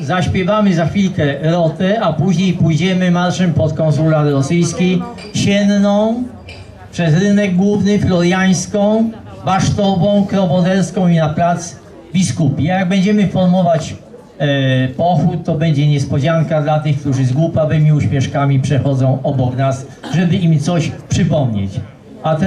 zaśpiewamy za chwilkę rotę, a później pójdziemy marszem pod konsulat rosyjski, Sienną, przez rynek główny, Floriańską, Basztową, Krowoderską i na plac Biskupi. Jak będziemy formować e, pochód, to będzie niespodzianka dla tych, którzy z głupawymi uśmieszkami przechodzą obok nas, żeby im coś przypomnieć. A te...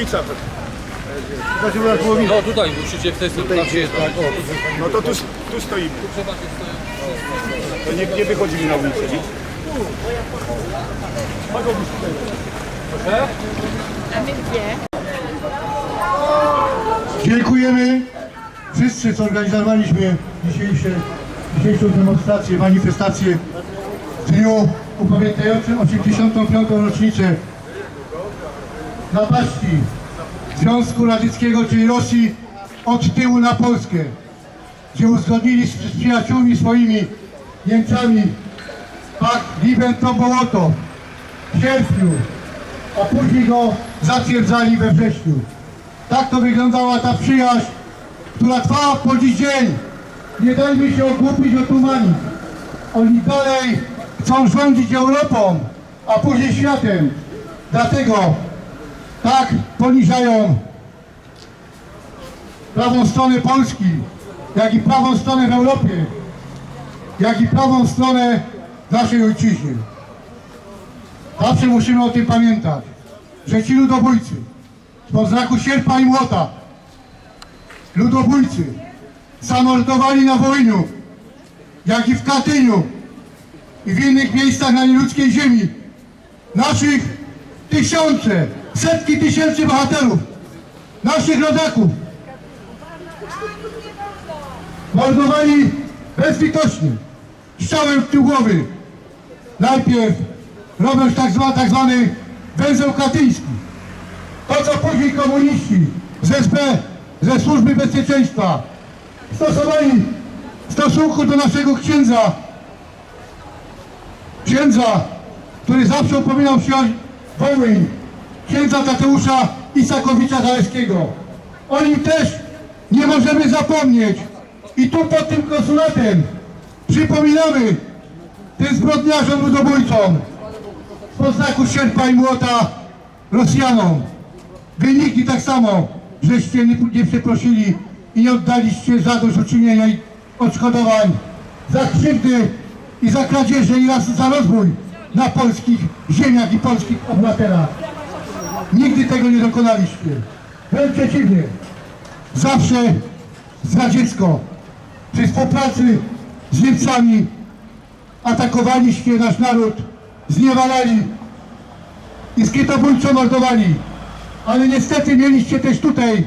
A, bo to ulica. Znaczy, jak było widać. No tutaj musicie w tej stronie przyjeżdżać. No to tu, tu stoimy. To nie, nie wychodzimy na ulicę? Dziękujemy wszyscy, co organizowaliśmy dzisiejsze, dzisiejszą demonstrację, manifestację w dniu upamiętniającym 85. rocznicę napaści Związku Radzieckiego, czyli Rosji od tyłu na Polskę, gdzie uzgodnili z, przyjaciółmi swoimi Niemcami pakt Ribbentrop-Mołotow w sierpniu, a później go zatwierdzali we wrześniu. Tak to wyglądała ta przyjaźń, która trwała po dziś dzień. Nie dajmy się ogłupić, otumanić. Oni dalej chcą rządzić Europą, a później światem. Dlatego tak poniżają prawą stronę Polski, jak i prawą stronę w Europie, jak i prawą stronę naszej ojczyzny. Zawsze musimy o tym pamiętać, że ci ludobójcy, po znaku sierpa i młota, ludobójcy zamordowali na Wołyniu, jak i w Katyniu i w innych miejscach na nieludzkiej ziemi naszych tysiące, setki tysięcy bohaterów, naszych rodaków. Mordowali bezlitośnie, strzałem w tył głowy. Najpierw robiąc tak zwany, tak zwany węzeł katyński. To, co później komuniści z SB, ze Służby Bezpieczeństwa stosowali w stosunku do naszego księdza, księdza, który zawsze upominał się o Wołyń, księdza Tadeusza Isakowicza Zaleskiego. O nim też nie możemy zapomnieć. I tu pod tym konsulatem przypominamy tym zbrodniarzom ludobójcom po znaku sierpa i młota Rosjanom. Wy nigdy tak samo, żeście nie, nie przeprosili i nie oddaliście zadośćuczynienia i odszkodowań za krzywdy i za kradzieże i za rozwój na polskich ziemiach i polskich obywatelach. Nigdy tego nie dokonaliście. Wręcz przeciwnie. Zawsze zdradziecko przy współpracy z Niemcami atakowaliście nasz naród, zniewalali i skietobójczo mordowali. Ale niestety mieliście też tutaj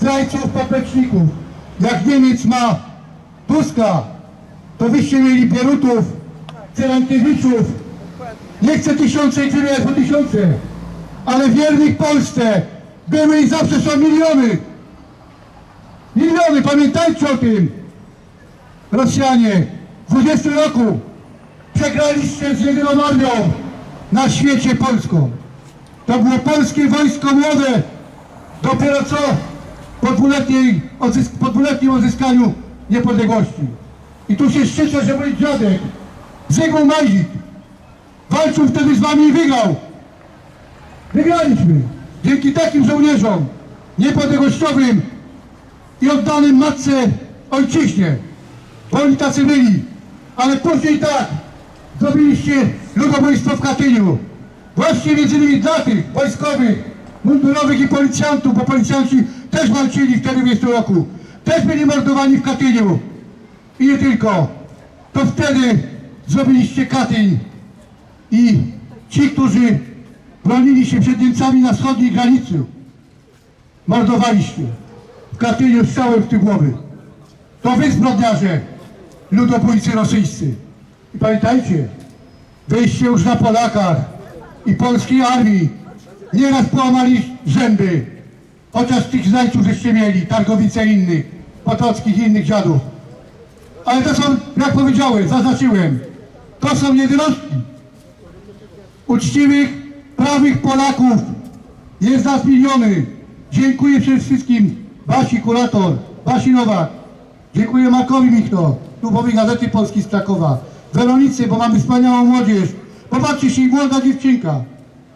zdrajców, popleczników. Jak Niemiec ma Tuska, to wyście mieli Bierutów, Celankiewiczów. Nie chcę tysiące i tyle tysiące, ale wiernych Polsce były i zawsze są miliony. Miliony, pamiętajcie o tym. Rosjanie, w 20 roku przegraliście z jedyną armią na świecie polską. To było polskie wojsko młode. Dopiero co po, dwuletniej, odzysk, po dwuletnim odzyskaniu niepodległości. I tu się szczycę, że mój dziadek Zygmunt Majzik walczył wtedy z wami i wygrał. Wygraliśmy. Dzięki takim żołnierzom niepodległościowym i oddanym matce ojczyźnie. Bo oni tacy byli. Ale później tak, zrobiliście ludobójstwo w Katyniu. Właśnie między innymi dla tych wojskowych, mundurowych i policjantów, bo policjanci też walczyli w 20 roku. Też byli mordowani w Katyniu. I nie tylko. To wtedy zrobiliście Katyń. I ci, którzy bronili się przed Niemcami na wschodniej granicy, mordowaliście. W Katyniu strzałem w tył głowy. To wy zbrodniarze, ludobójcy rosyjscy. I pamiętajcie, wyjście już na Polakach i polskiej armii nieraz połamali zęby. Chociaż tych znajdźców żeście mieli, Targowice innych, Potockich i innych dziadów. Ale to są, jak powiedziałem, zaznaczyłem, to są jednostki uczciwych, prawych Polaków. Jest nas miliony. Dziękuję przede wszystkim Basi Kurator, Basi Nowak. Dziękuję Markowi Michno, klubowi Gazety Polskiej z Krakowa. Weronicy, bo mamy wspaniałą młodzież. Popatrzcie się, młoda dziewczynka.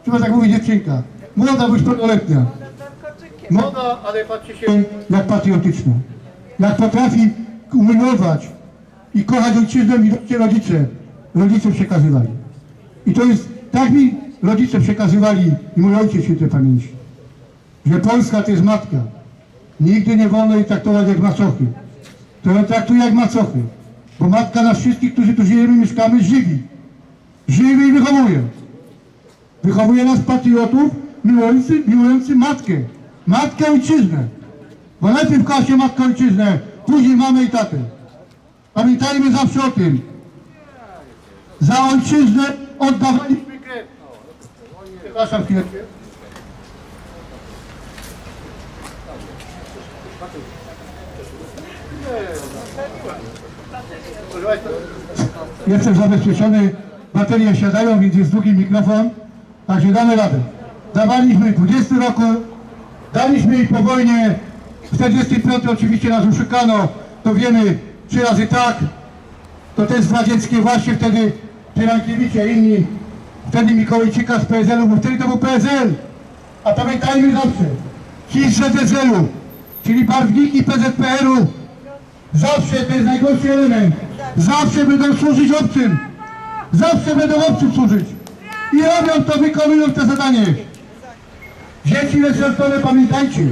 Trzeba tak mówić dziewczynka. Młoda, bo już pełnoletnia. Młoda, ale patrzcie się jak patriotyczna. Jak potrafi umiłować i kochać ojczyznę ci rodzice, rodzice przekazywali. I to jest, tak mi rodzice przekazywali i mój ojciec świętej pamięci, że Polska to jest matka. Nigdy nie wolno jej traktować jak macochy. To ją traktuje jak macochy. Bo matka nas wszystkich, którzy tu żyjemy, mieszkamy, żywi. Żywi i wychowuje. Wychowuje nas patriotów, miłujący, miłujący matkę. Matkę ojczyznę. Bo najpierw kocha się matkę ojczyznę, później mamę i tatę. Pamiętajmy zawsze o tym. Za ojczyznę oddawaliśmy krew. Przepraszam chwileczkę. Jestem zabezpieczony, baterie siadają, więc jest drugi mikrofon, także damy radę. Dawaliśmy w 20 roku, daliśmy i po wojnie, w 45 oczywiście nas uszukano, to wiemy, trzy razy tak, to też zdradzieckie właśnie wtedy Tyrankiewicz i inni, wtedy Mikołajczyka z PSL-u, bo wtedy to był PSL, a pamiętajmy zawsze, ci z ZSL-u, czyli barwniki PZPR-u, Zawsze to jest najgorszy element. Zawsze będą służyć obcym. Zawsze będą obcym służyć. I robią to, wykonują to zadanie. Dzieci resortowe pamiętajcie.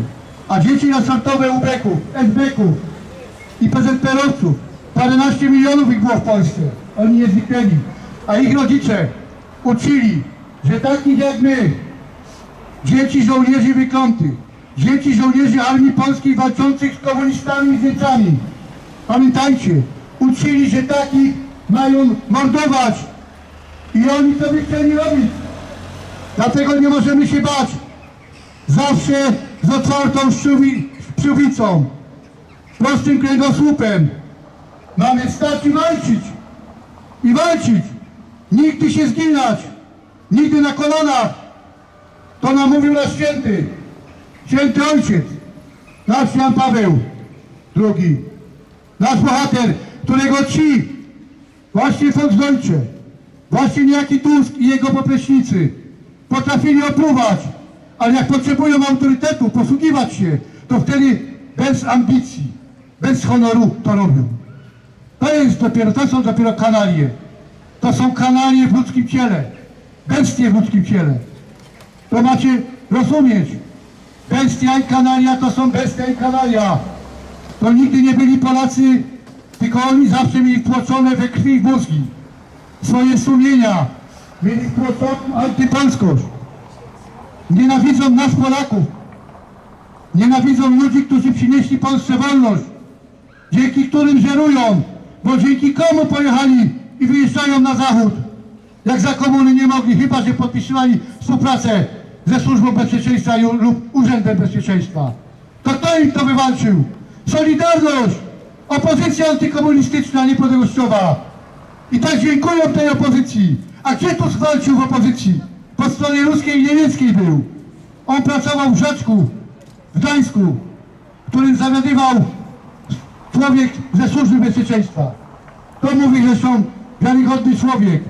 A dzieci resortowe UBEK-ów, SBK-ów i PZPR-owców. Paręnaście milionów ich było w Polsce. Oni nie zniknęli. A ich rodzice uczyli, że takich jak my, dzieci żołnierzy wyklętych, dzieci żołnierzy Armii Polskiej walczących z komunistami i Niemcami, Pamiętajcie, uczyli, że takich mają mordować i oni to by chcieli robić. Dlatego nie możemy się bać. Zawsze z otwartą szczuwi- prostym kręgosłupem. Mamy stać i walczyć. I walczyć. Nigdy się zginać. Nigdy na kolanach. To nam mówił nasz święty. Święty ojciec. Nasz Jan Paweł II. Nasz bohater, którego ci, właśnie Volksdeutsche, właśnie niejaki Tusk i jego poplecznicy potrafili opluwać, ale jak potrzebują autorytetu, posługiwać się, to wtedy bez ambicji, bez honoru to robią. To jest dopiero, to są dopiero kanalie. To są kanalie w ludzkim ciele, bestie w ludzkim ciele. To macie rozumieć. Bestia i kanalia to są bestia i kanalia. To nigdy nie byli Polacy, tylko oni zawsze mieli wtłoczone we krwi mózgi. Swoje sumienia. Mieli wtłoczoną antypolskość. Nienawidzą nas Polaków. Nienawidzą ludzi, którzy przynieśli Polsce wolność. Dzięki którym żerują. Bo dzięki komu pojechali i wyjeżdżają na zachód. Jak za komuny nie mogli, chyba że podpisywali współpracę ze Służbą Bezpieczeństwa lub Urzędem Bezpieczeństwa. To kto im to wywalczył? Solidarność! Opozycja antykomunistyczna, niepodległościowa. I tak dziękuję tej opozycji. A gdzie tu walczył w opozycji? Po stronie ruskiej i niemieckiej był. On pracował w Rzeczku, w Gdańsku, którym zawiadywał człowiek ze służby bezpieczeństwa. To mówi zresztą wiarygodny człowiek.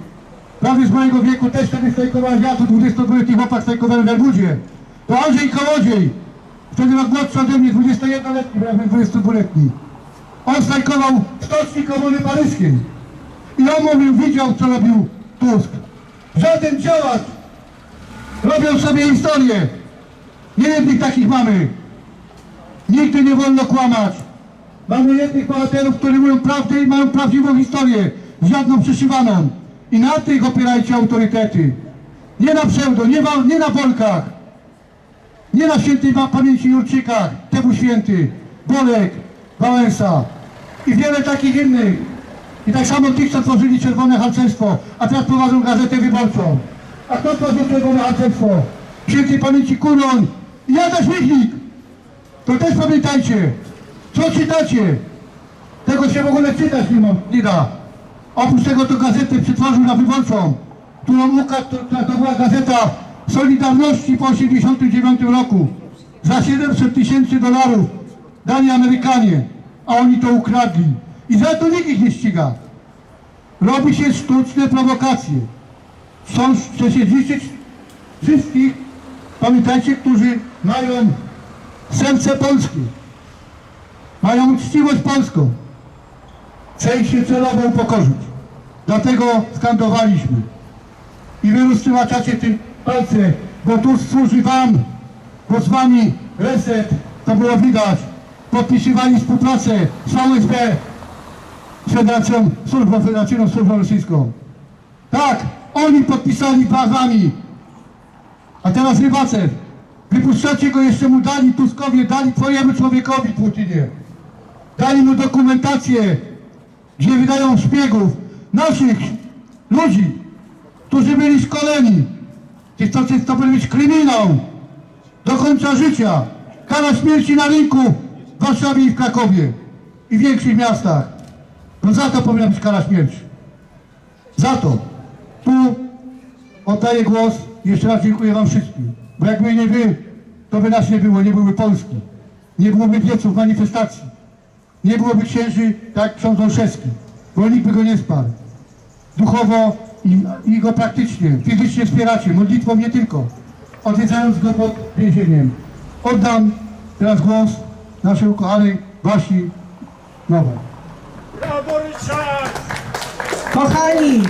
Prawie z mojego wieku też wtedy strajkowałem, ja tu 22-letni chłopak strajkowałem w Elbudzie. To Andrzej Kołodziej, wtedy rok młodszy ode mnie, 21-letni, bo ja byłem 22-letni. On strajkował w stoczni Komuny Paryskiej. I on mówił, widział co robił Tusk. Żaden działacz. Robią sobie historię. Nie jednych takich mamy. Nigdy nie wolno kłamać. Mamy jednych bohaterów, którzy mówią prawdę i mają prawdziwą historię, żadną przyszywaną. I na tych opierajcie autorytety. Nie na pseudo, nie, wa- nie na Wolkach, nie na świętej pamięci Jurczykach, Tebu Święty, Bolek, Wałęsa i wiele takich innych. I tak samo tych, co tworzyli Czerwone Harcerstwo, a teraz prowadzą Gazetę Wyborczą. A kto tworzył Czerwone Harcerstwo? Świętej pamięci Kuroń i Jadaś Michnik. To też pamiętajcie, co czytacie. Tego się w ogóle czytać nie, ma, nie da. Oprócz tego to gazetę przetworzył na wyborczą, którą ukradł, to była gazeta Solidarności po 89 roku. Za 700 tysięcy dolarów dali Amerykanie, a oni to ukradli. I za to nikt ich nie ściga. Robi się sztuczne prowokacje. Są, chce się zniszczyć wszystkich, pamiętajcie, którzy mają serce polskie. Mają uczciwość polską. Się celowo upokorzyć. Dlatego skandowaliśmy. I wy roztrzymacie tym palce, bo tu służy wam, bo z wami reset, to było widać. Podpisywali współpracę z VSB, z Federacją, Służbą Federacyjną, Służbą Rosyjską. Tak, oni podpisali z wami. A teraz Rybacew, wypuszczacie go, jeszcze mu dali Tuskowie, dali twojemu człowiekowi Putinie. Dali mu dokumentację, gdzie wydają szpiegów, naszych ludzi, którzy byli szkoleni. To powinien być kryminał do końca życia. Kara śmierci na rynku w Warszawie i w Krakowie i w większych miastach. No za to powinna być kara śmierci. Za to. Tu oddaję głos. Jeszcze raz dziękuję Wam wszystkim. Bo jakby nie Wy, to by nas nie było, nie byłoby Polski. Nie byłoby wieców manifestacji. Nie byłoby księży, tak ksiądz Olszewski. Bo nikt by go nie sparł. Duchowo i, i go praktycznie, fizycznie wspieracie. Modlitwą nie tylko. Odwiedzając go pod więzieniem. Oddam teraz głos naszej ukochanej Basi Nowej. Brawo Ryszard! Kochani,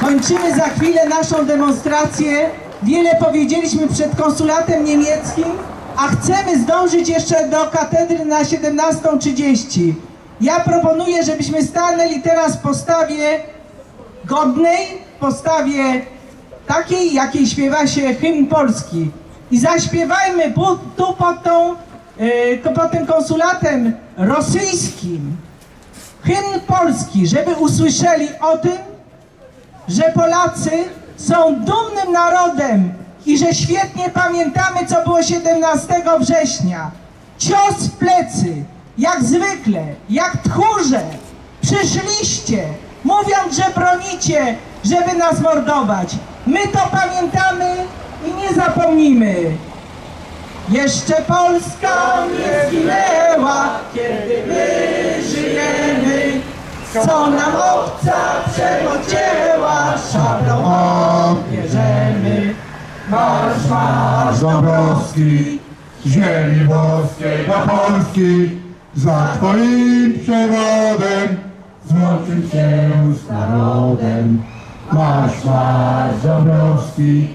kończymy za chwilę naszą demonstrację. Wiele powiedzieliśmy przed konsulatem niemieckim, a chcemy zdążyć jeszcze do katedry na 17.30. Ja proponuję, żebyśmy stanęli teraz w postawie godnej, postawie takiej, jakiej śpiewa się hymn polski. I zaśpiewajmy tu pod, tą, yy, pod tym konsulatem rosyjskim hymn polski, żeby usłyszeli o tym, że Polacy są dumnym narodem i że świetnie pamiętamy, co było 17 września. Cios w plecy, jak zwykle, jak tchórze. Przyszliście, mówiąc, że bronicie, żeby nas mordować. My to pamiętamy i nie zapomnimy. Jeszcze Polska nie zginęła, kiedy my żyjemy. Co nam obca przemodziała, szablą. Marsz, marsz Dąbrowski, ziemi włoskiej do Polski, za Twoim przewodem złączył się z narodem. Marsz, marsz Dąbrowski,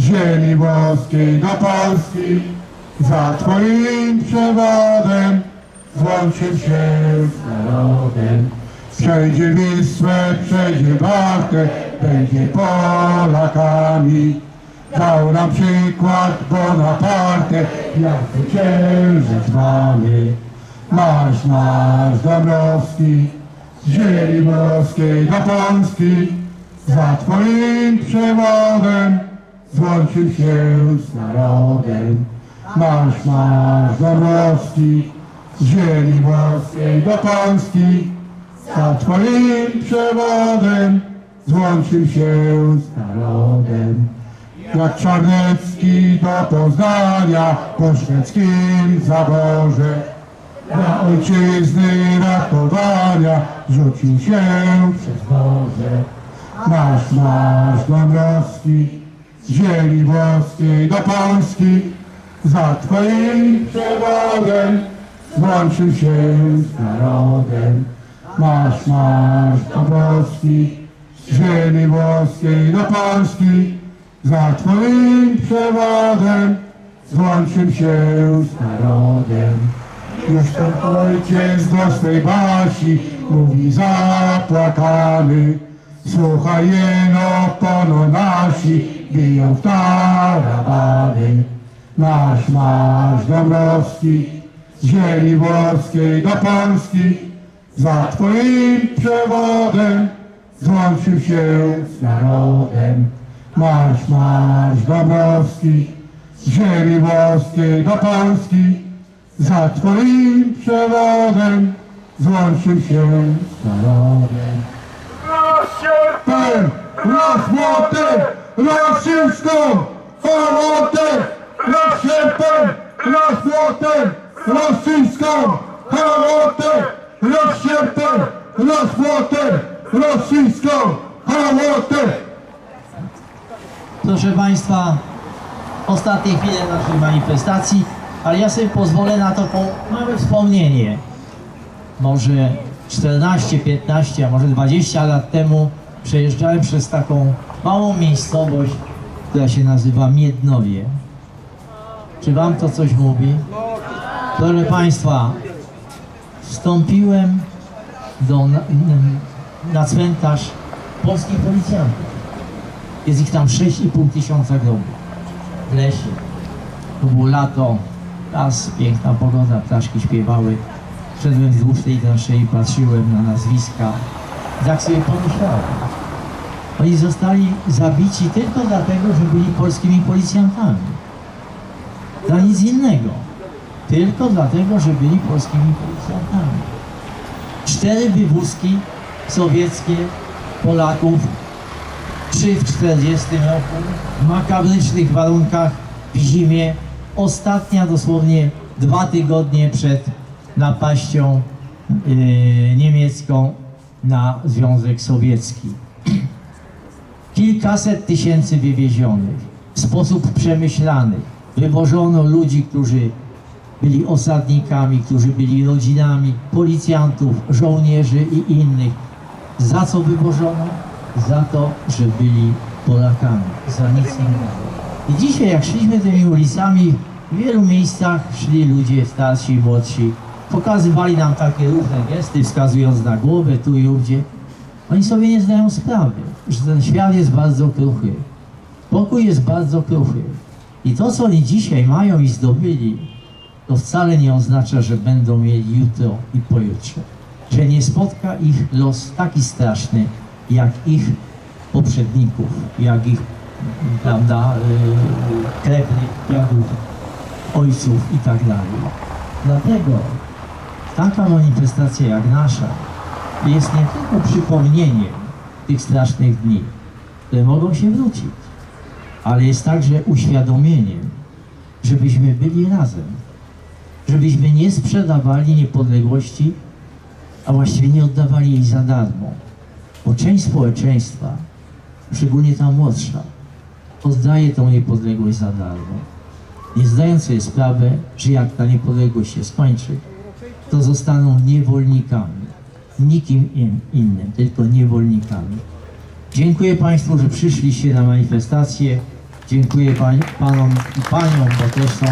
ziemi włoskiej do Polski, za Twoim przewodem złączył się z narodem. Przejdzie Wisłę, przejdzie Wartę, będzie Polakami. Dał nam przykład Bonaparte, jak zwyciężyć mamy. Marsz, marsz Dąbrowski, z ziemi morskiej do Polski, za Twoim przewodem złączył się z narodem. Marsz, marsz Dąbrowski, z ziemi morskiej do Polski, za Twoim przewodem złączył się z narodem. Jak Czarnecki do Poznania po szwedzkim zaborze dla ojczyzny ratowania rzucił się przez morze. Nasz, nasz Dąbrowski z ziemi włoskiej do Polski za Twoim przewodem złączył się z narodem. Masz, masz Dąbrowski ziemi włoskiej do Polski za Twoim przewodem złączył się z narodem. Już ten ojciec do swej Basi mówi zapłakany. Słuchaj jeno pono nasi, biją w tarabany. Nasz, masz Dąbrowski z ziemi włoskiej do Polski za Twoim przewodem złączył się z narodem. Marsz, marsz Dąbrowski z ziemi włoskiej do Polski za Twoim przewodem złączył się z narodem. Rozsierpem, rozmłotem, rosyjską hołotę, rozsierpem, rozmłotem, rosyjską hołotę, rozsierpem, rozmłotem, rosyjską hołotę. Proszę Państwa, ostatnie chwile naszej manifestacji, ale ja sobie pozwolę na to małe wspomnienie. Może 14, 15, a może 20 lat temu przejeżdżałem przez taką małą miejscowość, która się nazywa Miednowie. Czy wam to coś mówi? Proszę Państwa, wstąpiłem do, na, na cmentarz polskich policjantów. Jest ich tam 6,5 tysiąca grobów w lesie. To było lato, raz piękna pogoda, ptaszki śpiewały. Szedłem wzdłuż tej transzei, patrzyłem na nazwiska. Tak sobie pomyślałem. Oni zostali zabici tylko dlatego, że byli polskimi policjantami. Dla nic innego. Tylko dlatego, że byli polskimi policjantami. Cztery wywózki sowieckie Polaków trzy w 40 roku, w makabrycznych warunkach, w zimie. Ostatnia dosłownie dwa tygodnie przed napaścią yy, niemiecką na Związek Sowiecki. Kilkaset tysięcy wywiezionych w sposób przemyślany. Wywożono ludzi, którzy byli osadnikami, którzy byli rodzinami policjantów, żołnierzy i innych. Za co wywożono? Za to, że byli Polakami, za nic innego. I dzisiaj jak szliśmy tymi ulicami, w wielu miejscach szli ludzie starsi, młodsi, pokazywali nam takie różne gesty, wskazując na głowę tu i ówdzie. Oni sobie nie zdają sprawy, że ten świat jest bardzo kruchy. Pokój jest bardzo kruchy. I to, co oni dzisiaj mają i zdobyli, to wcale nie oznacza, że będą mieli jutro i pojutrze. Że nie spotka ich los taki straszny, jak ich poprzedników, jak ich, prawda, yy, krewnych, dziadów, ojców i tak. Dlatego taka manifestacja jak nasza jest nie tylko przypomnieniem tych strasznych dni, które mogą się wrócić, ale jest także uświadomieniem, żebyśmy byli razem, żebyśmy nie sprzedawali niepodległości, a właściwie nie oddawali jej za darmo. Bo część społeczeństwa, szczególnie ta młodsza, oddaje tą niepodległość za darmo. Nie zdając sobie sprawy, że jak ta niepodległość się skończy, to zostaną niewolnikami. Nikim in, innym, tylko niewolnikami. Dziękuję Państwu, że przyszliście na manifestację. Dziękuję pań, Panom i Paniom, bo też są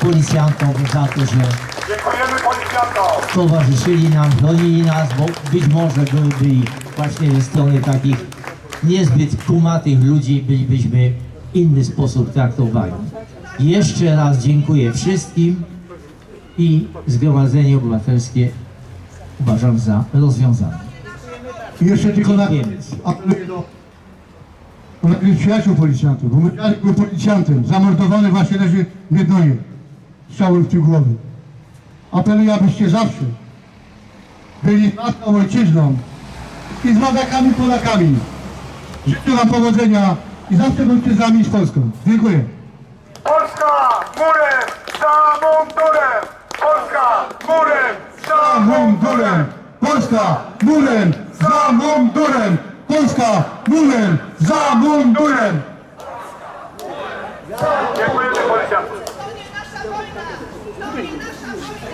policjantom za to, że Dziękujemy policjantom! towarzyszyli nam, chronili nas, bo być może byłyby i właśnie ze strony takich niezbyt kumatych ludzi bylibyśmy w inny sposób traktowani. Jeszcze raz dziękuję wszystkim i Zgromadzenie Obywatelskie uważam za rozwiązane. Jeszcze tylko na Dziękujemy. apeluję do, do naszych przyjaciół policjantów, bo mój dziadek był policjantem, zamordowany właśnie leży w Miednonie, strzałem w tył głowy. Apeluję, abyście zawsze byli matką ojczyzną i z wadakami Polakami. Życzę Wam powodzenia i zawsze bądźcie z nami i z Polską. Dziękuję. Polska murem za mundurem! Polska murem za Za mundurem! Polska murem! Za mundurem! Polska murem! Za mundurem! Dziękujemy policjantom! To nie nasza wojna! To nie nasza wojna!